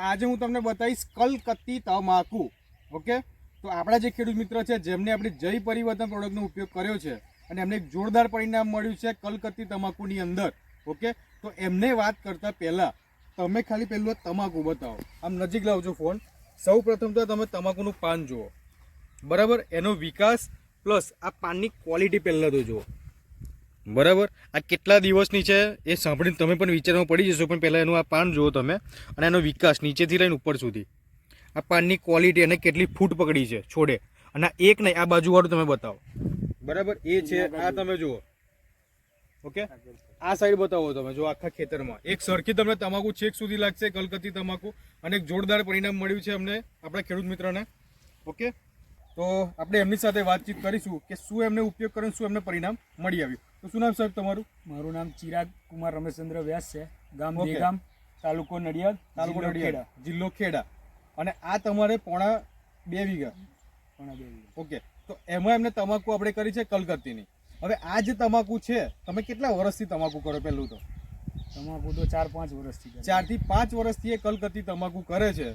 આજે હું તમને બતાવીશ કલકત્તી તમાકુ, ઓકે? તો આપણા જે ખેડૂત મિત્ર છે, જેમને આપણી જય પરિવર્તન પ્રોડક્ટનો ઉપયોગ કર્યો છે અને એમને એક જોરદાર પરિણામ મળ્યું છે કલકત્તી તમાકુની અંદર, ઓકે? તો એમને વાત કરતા પહેલાં તમે ખાલી પહેલું તમાકુ બતાવો. આમ નજીક લાવજો ફોન. સૌ પ્રથમ તો તમે તમાકુનું પાન જુઓ. બરાબર? એનો વિકાસ પ્લસ આ પાનની ક્વોલિટી પહેલાં તો જુઓ. બરાબર? આ કેટલા દિવસની છે એ સાંભળીને તમે પણ વિચારમાં પડી જશો પણ પહેલાં એનું આ પાન જુઓ તમે અને એનો વિકાસ નીચેથી લઈને ઉપર સુધી. આ પાનની ક્વોલિટી અને કેટલી ફૂટ પકડી છે છોડે. અને આ એક નહીં આ બાજુવાળું તમે બતાવો. બરાબર? એ છે આ તમે જુઓ. ઓકે? આ સાઈડ બતાવો તમે જો આખા ખેતરમાં. એક સરખી તમને તમાકુ છેક સુધી લાગશે કલકત્તી તમાકુ. અને એક જોરદાર પરિણામ મળ્યું છે અમને આપણા ખેડૂત મિત્રને. ઓકે? તો આપણે એમની સાથે વાતચીત કરીશું કે શું એમને ઉપયોગ કર્યો શું એમને પરિણામ મળી આવ્યું. તો શું નામ સાહેબ તમારું? મારું નામ ચિરાગ કુમાર રમેશચંદ્ર વ્યાસ છે. ગામ ગામ તાલુકો નડિયાદ તાલુકો નડિયાદ જિલ્લો ખેડા. અને આ તમારે પોણા બે વીઘા. પોણા બે વીઘા. ઓકે. તો એમાં એમને તમાકુ આપણે કરી છે કલકત્તીની. હવે આ જે તમાકુ છે તમે કેટલા વર્ષથી તમાકુ કરો પહેલું તો? તમાકુ તો ચાર પાંચ વર્ષથી ચારથી ચારથી પાંચ વર્ષથી એ કલકત્તી તમાકુ કરે છે.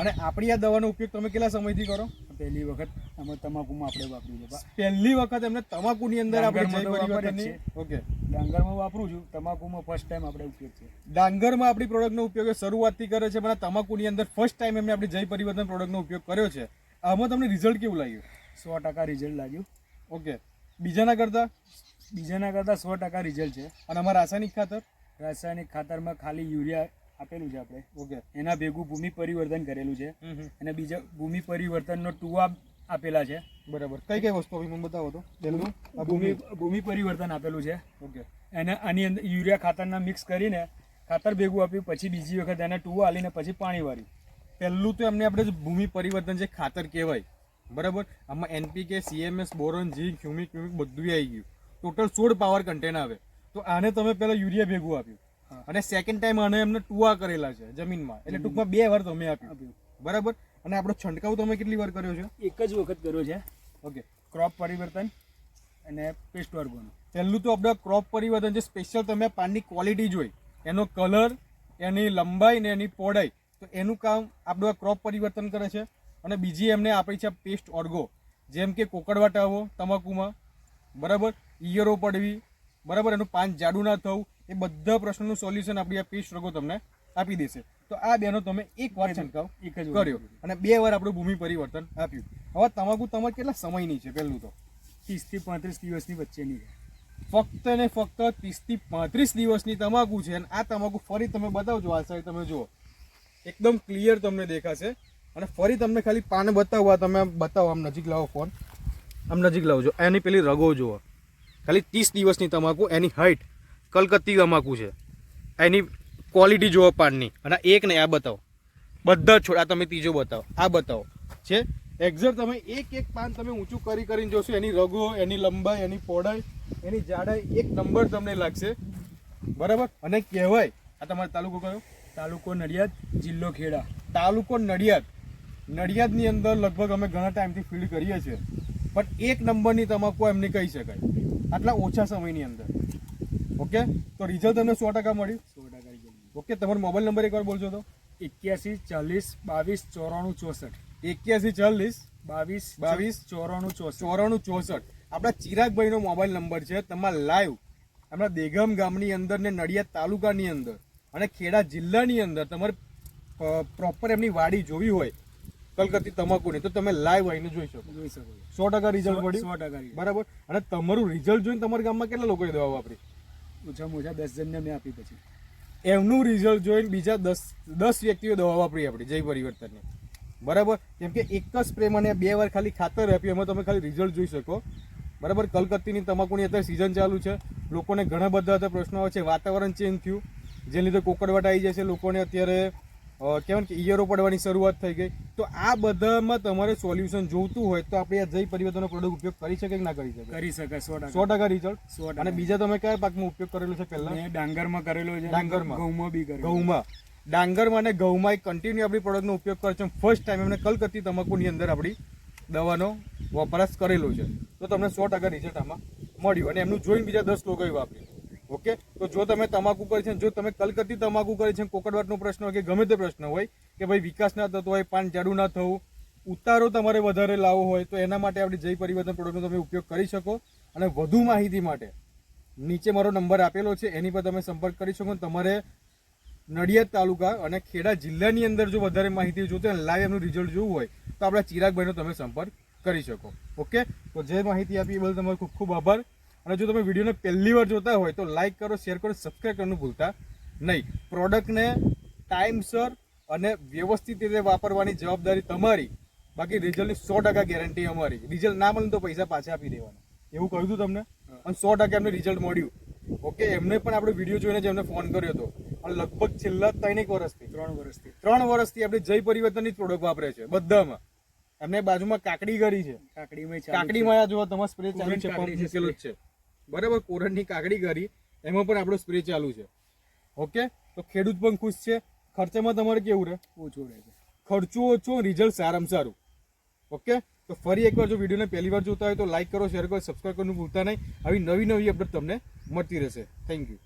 અને આપણી આ દવાનો ઉપયોગ તમે કેટલા સમયથી કરો? પહેલી વખત અમે તમાકુમાં આપણે વાપર્યું છે પહેલી વખત એમને તમાકુની અંદર આપણે ઓકે. ડાંગરમાં વાપરું છું. તમાકુમાં ફર્સ્ટ ટાઈમ આપણે ઉપયોગ છે. ડાંગરમાં આપણી પ્રોડક્ટનો ઉપયોગ શરૂઆતથી કરે છે પણ તમાકુની અંદર ફર્સ્ટ ટાઈમ એમને આપણે જય પરિવર્તન પ્રોડક્ટનો ઉપયોગ કર્યો છે. આમાં તમને રિઝલ્ટ કેવું લાગ્યું? સો ટકા રિઝલ્ટ લાગ્યું. ઓકે. બીજાના કરતા? બીજાના કરતાં સો ટકા રિઝલ્ટ છે. અને અમારા રાસાયણિક ખાતર? રાસાયણિક ખાતરમાં ખાલી યુરિયા આપેલું છે આપણે. ઓકે. એના ભેગું ભૂમિ પરિવર્તન કરેલું છે. અને બીજા ભૂમિ પરિવર્તનનો ટુવા આપેલા છે. બરાબર. કઈ કઈ વસ્તુ આપી? મને બતાવો તો. પહેલું ભૂમિ ભૂમિ. પરિવર્તન આપેલું છે. ઓકે. એને આની અંદર યુરિયા ખાતરના મિક્સ કરીને ખાતર ભેગું આપ્યું પછી બીજી વખત એને ટુવા આલીને પછી પાણી વાળ્યું. પહેલું તો એમને આપણે ભૂમિ પરિવર્તન છે ખાતર કહેવાય બરાબર? આમાં NPK CMS boron zinc humic humic બધું આવી ગયું. ટોટલ સોળ પાવર કન્ટેન આવે. તો આને તમે પહેલાં યુરિયા ભેગું આપ્યું. અને સેકન્ડ ટાઈમ અને એમને ટુવા કરેલા છે જમીનમાં. એટલે ટૂંકમાં બે વાર તમે આપ્યું. બરાબર? અને આપણો છંટકાવ તમે કેટલી વાર કર્યો છે? એક જ વખત કર્યો છે. ઓકે ક્રોપ પરિવર્તન અને પેસ્ટ વર્ગોનો. પહેલું તો આપણે ક્રોપ પરિવર્તન જે સ્પેશિયલ તમે પાનની ક્વોલિટી જોઈ એનો કલર એની લંબાઈ ને એની પહોળાઈ તો એનું કામ આપણું આ ક્રોપ પરિવર્તન કરે છે. અને બીજી એમને આપણી છે પેસ્ટ ઓર્ગો જેમ કે કોકડવાટાવો તમાકુમાં બરાબર? ઈયરો પડવી બરાબર? એનું પાન જાડું ના થવું એ બધા પ્રશ્નોનું સોલ્યુશન આપણી આ પેજ રગો તમને આપી દેશે. તો આ બેનો તમે એક વાર છંટકાવ એક જ કર્યો અને બે વાર આપણું ભૂમિ પરિવર્તન આપ્યું. હવે તમાકુ તમારે કેટલા સમયની છે પહેલું તો? ત્રીસથી પાંત્રીસ દિવસની વચ્ચેની ફક્ત ને ફક્ત ત્રીસથી પાંત્રીસ દિવસની તમાકુ છે અને આ તમાકુ ફરી તમે બતાવજો આ સાઈડ તમે જુઓ. એકદમ ક્લિયર તમને દેખાશે. અને ફરી તમને ખાલી પાન બતાવવા તમે બતાવો આમ નજીક લાવો ફોન. આમ નજીક લાવજો. એની પેલી રગો જુઓ. ખાલી ત્રીસ દિવસની તમાકુ એની હાઈટ કલકત્તી તમાકુ છે. એની ક્વોલિટી જુઓ પાનની. અને એક નહીં, આ બતાવો. બધા છોડ, આ તમે ત્રીજો બતાવો. આ બતાવો. છે? એક્ઝેક્ટ તમે એક એક પાન તમે ઊંચું કરી કરીને જોશો, એની રગો, એની લંબાઈ, એની પહોળાઈ, એની જાડાઈ, એક નંબર તમને લાગશે. બરાબર? અને કહેવાય, આ તમારો તાલુકો કયો? તાલુકો નડિયાદ, જિલ્લો ખેડા. તાલુકો નડિયાદ. નડિયાદની અંદર લગભગ અમે ઘણા ટાઈમથી ફીલ્ડ કરીએ છીએ. પણ એક નંબરની તમાકુ એમને કહી શકાય. આટલા ઓછા સમયની અંદર. ઓકે? તો રિઝલ્ટ તમને સો ટકા મળ્યું સો ટકા ઓકે તમારો મોબાઈલ નંબર એકવાર બોલજો તો. એક્યાસી ચાલીસ બાવીસ ચોરાણું ચોસઠ. એક્યાસી ચાલીસ બાવીસ બાવીસ ચોરાણું ચોસઠ. ચોરાણું ચોસઠ. આપણા ચિરાગભાઈનો મોબાઈલ નંબર છે તમારા લાઈવ આપણા દેગામ ગામની અંદર ને નડિયાદ તાલુકાની અંદર અને ખેડા જિલ્લાની અંદર તમારે પ્રોપર એમની વાડી જોવી હોય કલકત્તી તમાકુની તો તમે લાઈવ આવીને જોઈ શકો. જોઈ શકો સો ટકા રિઝલ્ટ સો ટકા બરાબર? અને તમારું રિઝલ્ટ જોઈને તમારા ગામમાં કેટલા લોકોએ દવા વાપરી? ઓછામાં ઓછા દસ જણને મેં આપી પછી. એમનું રિઝલ્ટ જોઈને બીજા દસ દસ વ્યક્તિઓ દવા વાપરી આપણી, જય પરિવર્તનની. બરાબર? કેમ કે એક જ સ્પ્રે મને બે વાર ખાલી ખાતર આપ્યું, એમાં તમે ખાલી રિઝલ્ટ જોઈ શકો. બરાબર? કલકત્તીની તમાકુની અત્યારે સિઝન ચાલુ છે. લોકોને ઘણા બધા પ્રશ્નો આવે છે. વાતાવરણ ચેન્જ થયું. જે લીધે કોકડવાટ આવી જાય છે લોકોને અત્યારે કહેવાય કે ઇયરો પડવાની શરૂઆત થઈ ગઈ. તો આ બધામાં તમારે સોલ્યુશન જોઈતું હોય તો આપણે આ જય પરિવર્તનનો પ્રોડક્ટ ઉપયોગ કરી શકે કે ના કરી શકે? કરી શકાય સો ટકા. સો ટકા રિઝલ્ટ સો અને બીજા તમે કયા પાકમાં ઉપયોગ કરેલો છે પહેલા? ડાંગરમાં કરેલો છે ડાંગરમાં. ઘઉંમાં બી કરેલો. ઘઉંમાં. ડાંગરમાં અને ઘઉંમાં એક કન્ટિન્યુ આપણી પ્રોડક્ટનો ઉપયોગ કરે છે. ફર્સ્ટ ટાઈમ એમને કલકત્તી તમાકુની અંદર આપણી દવાનો વપરાશ કરેલો છે. તો તમને સો ટકા રિઝલ્ટ આમાં મળ્યું. અને એમનું જોઈને બીજા દસ લોકોએ વાપર્યું. ઓકે? તો જો તમે તમાકુ કરી છે, જો તમે કલકત્તી તમાકુ કરી છે, કોકડવાટનો પ્રશ્ન હોય કે ગમે તે પ્રશ્ન હોય, કે ભાઈ વિકાસ ના થતો હોય, પાન જાડું ના થવું, ઉતારો તમારે વધારે લાવવો હોય, તો એના માટે આપણે જય પરિવર્તન પ્રોડક્ટનો તમે ઉપયોગ કરી શકો. અને વધુ માહિતી માટે નીચે મારો નંબર આપેલો છે, એની પર તમે સંપર્ક કરી શકો. તમારે નડિયાદ તાલુકા અને ખેડા જિલ્લાની અંદર જો વધારે માહિતી જોતી હોય લાઈવ એમનું રિઝલ્ટ જોવું હોય, તો આપણા ચિરાગભાઈનો તમે સંપર્ક કરી શકો. ઓકે? તો જે માહિતી આપી એ બદલ તમારો ખૂબ ખૂબ આભાર. અને જો તમે વિડીયોને પહેલી વાર જોતા હોય તો લાઈક કરો શેર કરો સબસ્ક્રાઈબ કરવાનું ભૂલતા નહીં. પ્રોડક્ટને ટાઈમસર અને વ્યવસ્થિત રીતે વાપરવાની જવાબદારી તમારી. બાકી રિઝલ્ટની સો ટકા ગેરંટી અમારી. રિઝલ્ટ ના મળે તો પૈસા પાછા આપી દેવાના. એવું કહ્યું હતું તમને? અને સો ટકા એમને રિઝલ્ટ મળ્યું. ઓકે એમને પણ આપણે વીડિયો જોઈને જ એમને ફોન કર્યો હતો. અને લગભગ છેલ્લા ત્રણ એક વર્ષથી. ત્રણ વર્ષથી. ત્રણ વર્ષથી આપણે જય પરિવર્તનની પ્રોડક્ટ વાપરે છે બધામાં. એમને બાજુમાં કાકડી કરી છે. કાકડીમાં કાકડીમાં આ જો તમારો સ્પ્રે ચાલુ છે પંપ મૂકેલો જ છે. બરાબર કોરણની કાકડી કરી એમાં પણ આપણો સ્પ્રે ચાલુ છે. ઓકે તો ખેડૂત પણ ખુશ છે. ખર્ચામાં તમારે કેવું રહે? ઓછું રહે છે. ખર્ચો ઓછો રિઝલ્ટ સારામાં સારું. ઓકે તો ફરી એકવાર જો વિડીયોને પહેલી વાર જોતા હોય તો લાઇક કરો શેર કરો સબસ્ક્રાઈબ કરવાનું ભૂલતા નહીં. આવી નવી નવી અપડેટ તમને મળતી રહેશે. Thank you